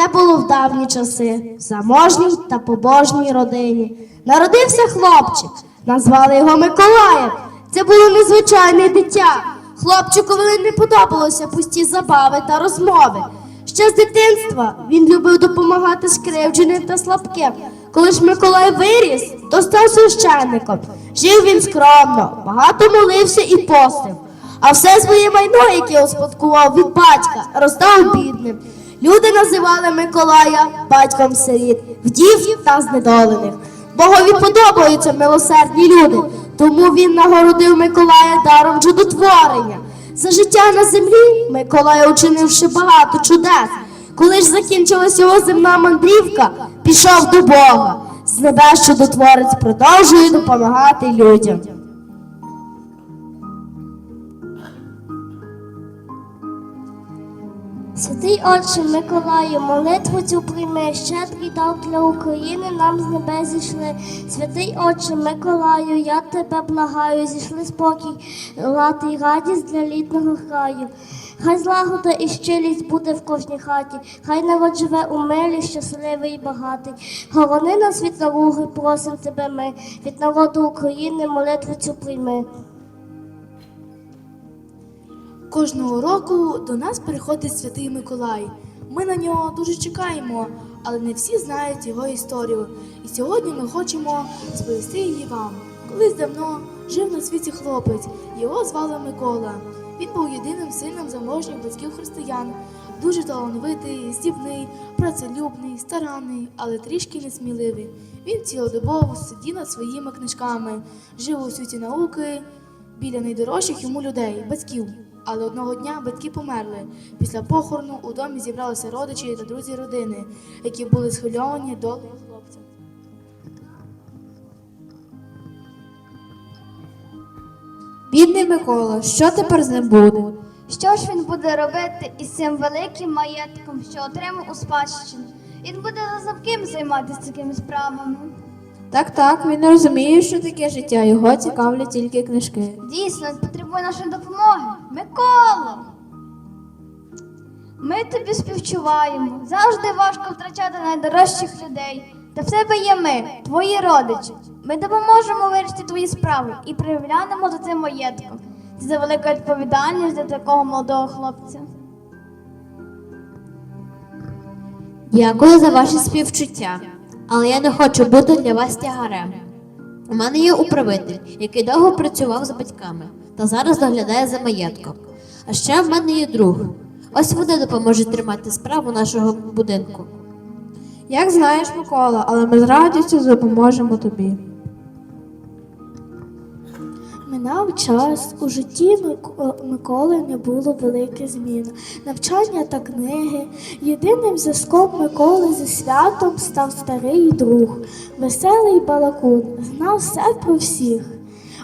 Це було в давні часи, в заможній та побожній родині. Народився хлопчик, назвали його Миколаєм. Це було незвичайне дитя. Хлопчикові не подобалося пусті забави та розмови. Ще з дитинства він любив допомагати скривдженим та слабким. Коли ж Миколай виріс, то став священником. Жив він скромно, багато молився і постив. А все своє майно, яке успадкував від батька, роздав бідним. Люди називали Миколая батьком сиріт, вдів та знедолених. Богові подобаються милосердні люди, тому він нагородив Миколая даром чудотворення. За життя на землі Миколай учинив ще багато чудес. Коли ж закінчилась його земна мандрівка, пішов до Бога. З небес чудотворець продовжує допомагати людям. Святий Отче Миколаю, молитву цю прийми, щедрий дар для України нам з небес зійшли. Святий Отче Миколаю, я тебе благаю, зійшли спокій, лад і радість для літнього краю. Хай злагода і щирість буде в кожній хаті, хай народ живе у мирі, щасливий і багатий. Горони нас від наруги, просим тебе ми, від народу України молитву цю прийми. Кожного року до нас приходить святий Миколай. Ми на нього дуже чекаємо, але не всі знають його історію. І сьогодні ми хочемо сповісти її вам. Колись давно жив на світі хлопець, його звали Микола. Він був єдиним сином заможніх батьків християн, дуже талановитий, здібний, працелюбний, старанний, але трішки несміливий. Він цілодобово сидів над своїми книжками, жив у світі науки біля найдорожчих йому людей, батьків. Але одного дня батьки померли. Після похорону у домі зібралися родичі та друзі родини, які були схвильовані долею хлопця. Бідний Микола, що тепер з ним буде? Що ж він буде робити із цим великим маєтком, що отримав у спадщину? Він буде залюбким займатися такими справами. Так, так, він розуміє, що таке життя, його цікавлять тільки книжки. Дійсно, він потребує нашої допомоги. Миколо! Ми тобі співчуваємо. Завжди важко втрачати найдорожчих людей. Та в тебе є ми, твої родичі. Ми допоможемо вирішити твої справи і приглянемо за цим маєтком. Це за велика відповідальність для такого молодого хлопця. Дякую за ваші співчуття, але я не хочу бути для вас тягарем. У мене є управитель, який довго працював з батьками та зараз доглядає за маєтком. А ще в мене є друг. Ось вони допоможуть тримати справу нашого будинку. Як знаєш, Микола, але ми з радістю допоможемо тобі. Минав час у житті Миколи не було великих змін. Навчання та книги. Єдиним зв'язком Миколи зі святом став старий друг, веселий балакун, знав все про всіх.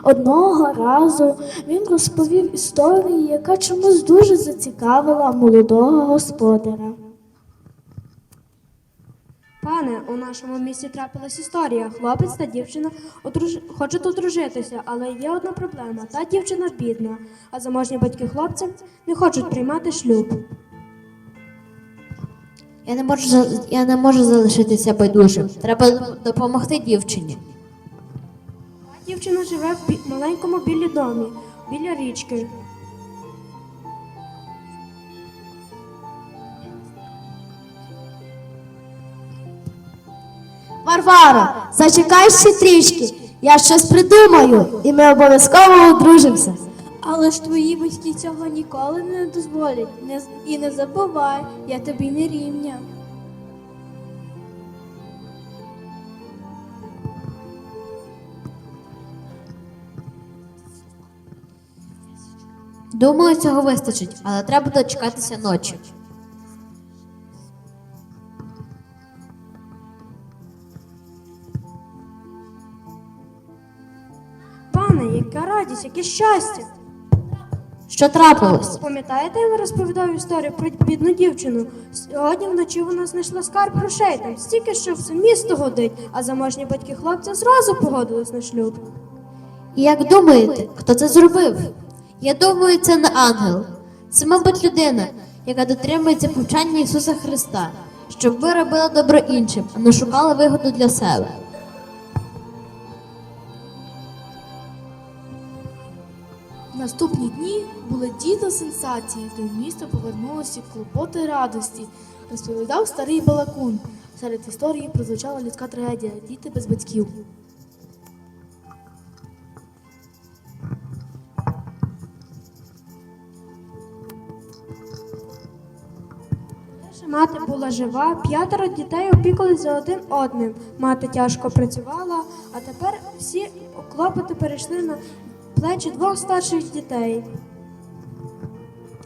Одного разу він розповів історію, яка чомусь дуже зацікавила молодого господаря. Пане, у нашому місті трапилась історія. Хлопець та дівчина одруж... хочуть одружитися, але є одна проблема. Та дівчина бідна, а заможні батьки хлопця не хочуть приймати шлюб. Я не можу я не можу залишитися байдужим. Треба допомогти дівчині. Дівчина живе в бі- маленькому білі домі, біля річки. Варвара, зачекай ще трішки. Я щось придумаю, і ми обов'язково одружимося. Але ж твої батьки цього ніколи не дозволять. Не... І не забувай, я тобі не рівня. Думаю, цього вистачить, але треба дочекатися ночі. Пане, яка радість, яке щастя! Що трапилось? Пам'ятаєте, я вам розповідав історію про бідну дівчину? Сьогодні вночі вона знайшла скарб грошей там стільки, що все місто годить, а заможні батьки хлопця зразу погодились на шлюб. І як думаєте, хто це зробив? Я думаю, це не ангел. Це, мабуть, людина, яка дотримується повчання Ісуса Христа. щоб ви робили добро іншим, а не шукали вигоду для себе. Наступні дні були діти сенсації, до міста повернулися клопоти радості, розповідав старий балакун. Серед історії прозвучала людська трагедія діти без батьків. Мати була жива, п'ятеро дітей опікувалися за один одним. Мати тяжко працювала, а тепер всі клопоти перейшли на плечі двох старших дітей.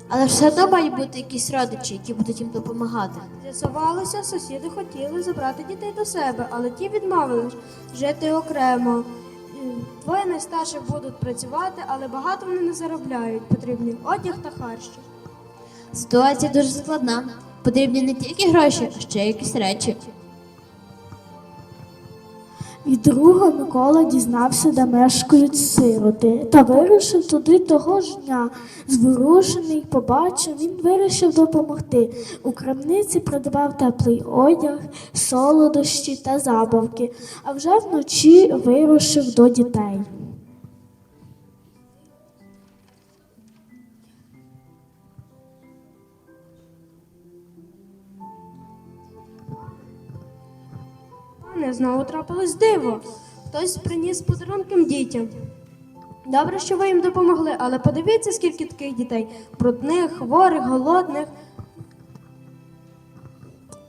Але ж все одно мають бути якісь родичі, які будуть їм допомагати. З'ясувалося, сусіди хотіли забрати дітей до себе, але ті відмовились жити окремо. Двоє найстарших будуть працювати, але багато вони не заробляють. Потрібний одяг та харчі. Ситуація дуже складна. Потрібні не тільки гроші, а ще якісь речі. Від друга Микола дізнався, де мешкають сироти, та вирушив туди того ж дня. Зворушений, побачив, він вирішив допомогти. У крамниці придбав теплий одяг, солодощі та забавки, а вже вночі вирушив до дітей. Знову трапилось диво. Хтось приніс подарунком дітям. Добре, що ви їм допомогли, але подивіться, скільки таких дітей брудних, хворих, голодних.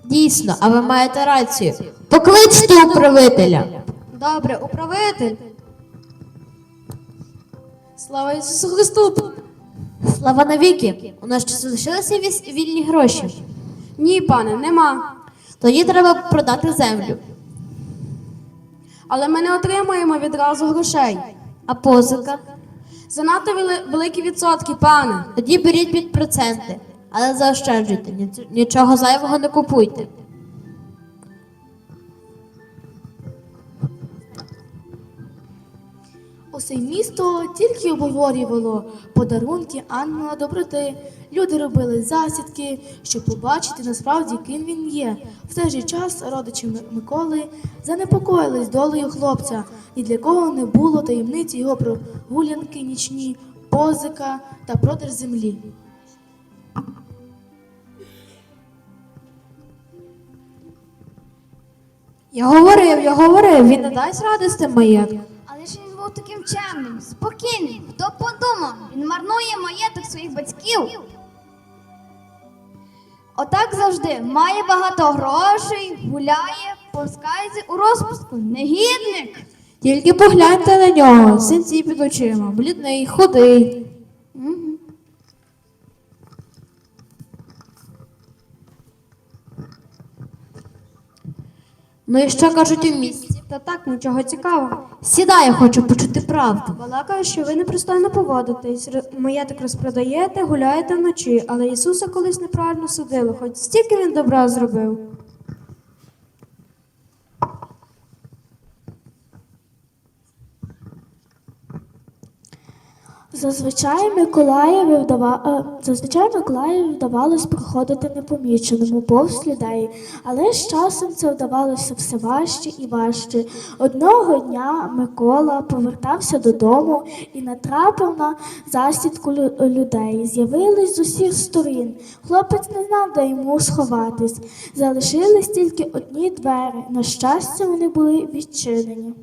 Дійсно, а ви маєте рацію. Покличте управителя. Добре, управитель. Слава Ісусу Христу! Слава навіки! У нас ще залишилися вільні гроші. Ні, пане, нема. Тоді треба продати землю. Але ми не отримуємо відразу грошей. А позика? Занадто великі відсотки, пане. Тоді беріть під проценти, але заощаджуйте, ні- нічого зайвого не купуйте. Усе місто тільки обговорювало подарунки ангела доброти. Люди робили засідки, щоб побачити насправді, ким він є. В той же час родичі Миколи занепокоїлись долею хлопця, і для кого не було таємниці його прогулянки нічні, позика та продаж землі. Я говорив, я говорив, він не дасть ради з був таким чемним, спокійним. Хто б подумав, він марнує маєток своїх батьків. Отак завжди має багато грошей, гуляє, пускається у розпуску. Негідник. Тільки погляньте на нього, синці під очима, блідний, худий. Ну і що кажуть у місті? Та так, нічого цікавого. Сідай, я хочу почути правду. Балакаю, що ви непристойно поводитесь, маєток розпродаєте, гуляєте вночі, але Ісуса колись неправильно судили, хоч стільки він добра зробив. Зазвичай Миколаєві вдава... е, зазвичай Миколаєві вдавалось проходити непоміченому повз людей, але з часом це вдавалося все важче і важче. Одного дня Микола повертався додому і натрапив на засідку людей. З'явились з усіх сторін. Хлопець не знав, де йому сховатись. Залишились тільки одні двері. На щастя, вони були відчинені.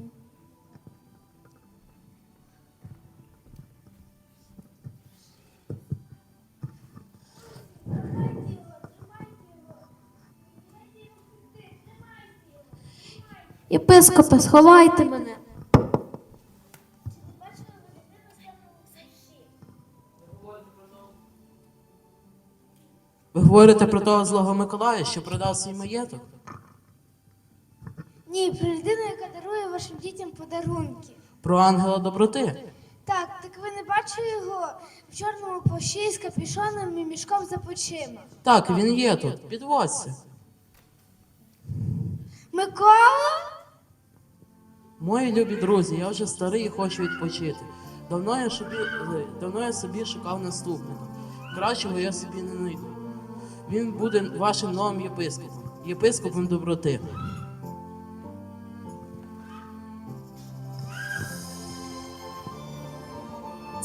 Єпископе, сховайте мене. Ви говорите про того злого Миколая, що продав свій маєток? Ні, про людину, яка дарує вашим дітям подарунки. Про ангела доброти? Так, так ви не бачили його в чорному плащі з капюшоном і мішком за плечима. Так, він є тут. Підводься. Микола? Мої любі друзі, я вже старий і хочу відпочити. Давно я собі, е, давно я собі шукав наступника. Кращого я собі не знайду. Він буде вашим новим єпископом. єпископом доброти.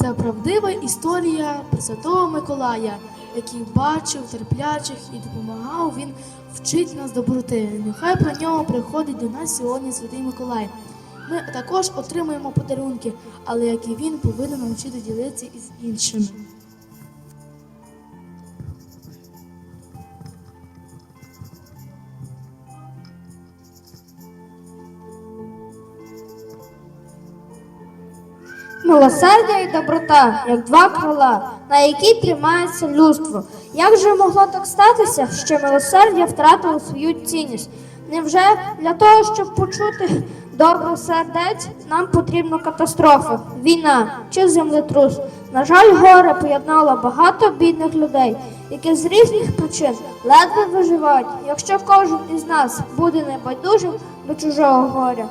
Це правдива історія Пресвятого Миколая, який бачив терплячих і допомагав він вчить нас доброти. Нехай про нього приходить до нас сьогодні Святий Миколай. Ми також отримуємо подарунки, але як і він повинен навчити ділитися із іншими. Милосердя і доброта, як два крила, на які тримається людство. Як же могло так статися, що милосердя втратило свою цінність? Невже для того, щоб почути добро сердець, нам потрібна катастрофа, війна чи землетрус? На жаль, горе поєднало багато бідних людей, які з різних причин ледве виживають. Якщо кожен із нас буде небайдужим до чужого горя,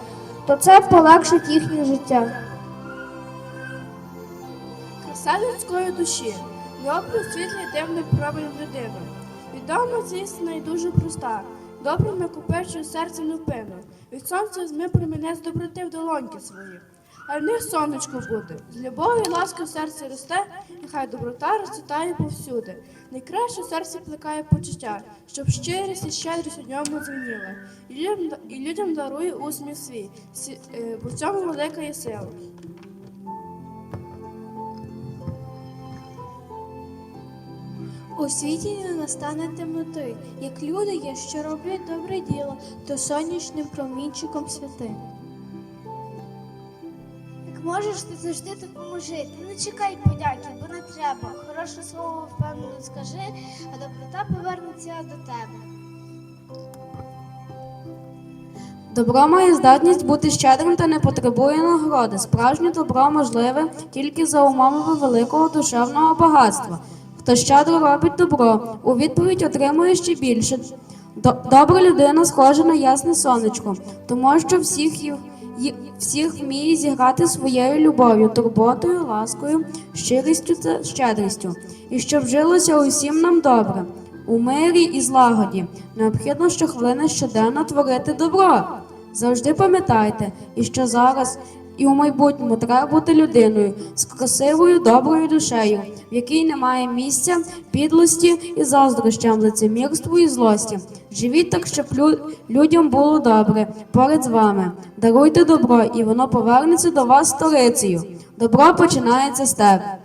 то це полегшить їхнє життя. Краса людської душі, добре світлий дивний промінь людини. Відома ця істина і дуже проста. Добре накопичує серце невпинно. Від сонця зми промінець доброти в долоньки свої. А в них сонечко буде. З любові і ласки в серці росте, нехай доброта розцвітає повсюди. Найкраще серце плекає почуття, щоб щирість і щедрість у ньому дзвеніла. І людям, і людям дарує усміх свій, е, бо в цьому велика є сила. У світі не настане темноти, як люди є, що роблять добре діло, то сонячним промінчиком святи. Як можеш, ти завжди допоможи. Ти не чекай подяки, бо не треба. Хороше слово впевнено скажи, а доброта повернеться до тебе. Добро має здатність бути щедрим та не потребує нагороди. Справжнє добро можливе тільки за умовами великого душевного багатства. Хто щедро робить добро, у відповідь отримує ще більше. Добра людина схожа на ясне сонечко, тому що всіх. Всіх вміє зіграти своєю любов'ю, турботою, ласкою, щирістю та щедрістю, і щоб жилося усім нам добре, у мирі і злагоді. Необхідно щохвилини щоденно творити добро. Завжди пам'ятайте, і що зараз, і у майбутньому треба бути людиною з красивою, доброю душею, в якій немає місця підлості і заздрощам, лицемірству і злості. Живіть так, щоб лю- людям було добре поряд з вами. Даруйте добро, і воно повернеться до вас сторицею. Добро починається з тебе.